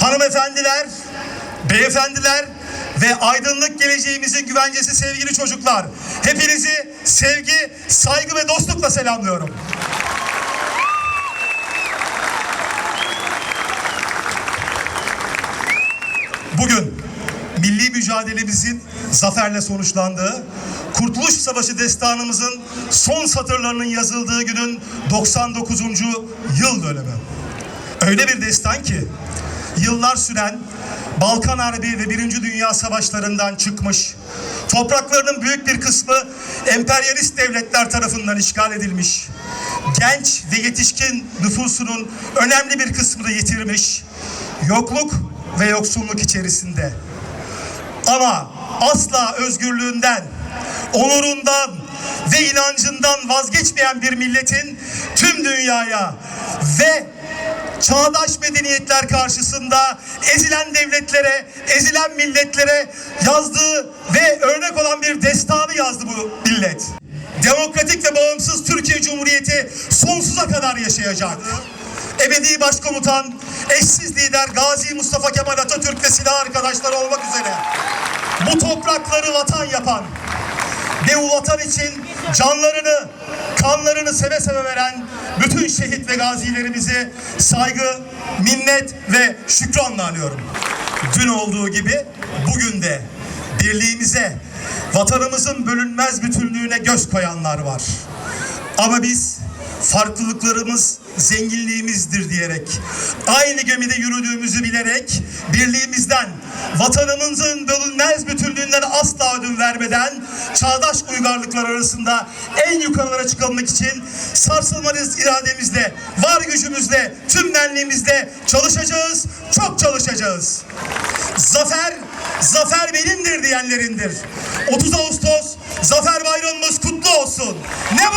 hanımefendiler, beyefendiler ve aydınlık geleceğimizin güvencesi sevgili çocuklar. Hepinizi sevgi, saygı ve dostlukla selamlıyorum. Bugün milli mücadelemizin zaferle sonuçlandığı, Kurtuluş Savaşı destanımızın son satırlarının yazıldığı günün 99. yıl dönümü. Öyle bir destan ki yıllar süren Balkan Harbi ve Birinci Dünya Savaşlarından çıkmış, topraklarının büyük bir kısmı emperyalist devletler tarafından işgal edilmiş, genç ve yetişkin nüfusunun önemli bir kısmını yitirmiş, yokluk ve yoksulluk içerisinde. Ama asla özgürlüğünden, onurundan ve inancından vazgeçmeyen bir milletin tüm dünyaya ve çağdaş medeniyetler karşısında ezilen devletlere, ezilen milletlere yazdığı ve örnek olan bir destanı yazdı bu millet. Demokratik ve bağımsız Türkiye Cumhuriyeti sonsuza kadar yaşayacak. Ebedi Başkomutan, eşsiz lider Gazi Mustafa Kemal Atatürk ve silah arkadaşları olmak üzere bu toprakları vatan yapan ve vatan için canlarını, kanlarını seve seve veren bütün şehit ve gazilerimizi saygı, minnet ve şükranla anıyorum. Dün olduğu gibi bugün de birliğimize, vatanımızın bölünmez bütünlüğüne göz koyanlar var. Ama biz farklılıklarımız zenginliğimizdir diyerek, aynı gemide yürüdüğümüzü bilerek, birliğimizden, vatanımızın bölünmez bütünlüğünden asla ödün vermeden, çağdaş uygarlıklar arasında en yukarılara çıkabilmek için sarsılmaz irademizle, var gücümüzle, tüm benliğimizle çalışacağız, çok çalışacağız. Zafer, zafer benimdir diyenlerindir. 30 Ağustos, Zafer Bayramımız kutlu olsun. Ne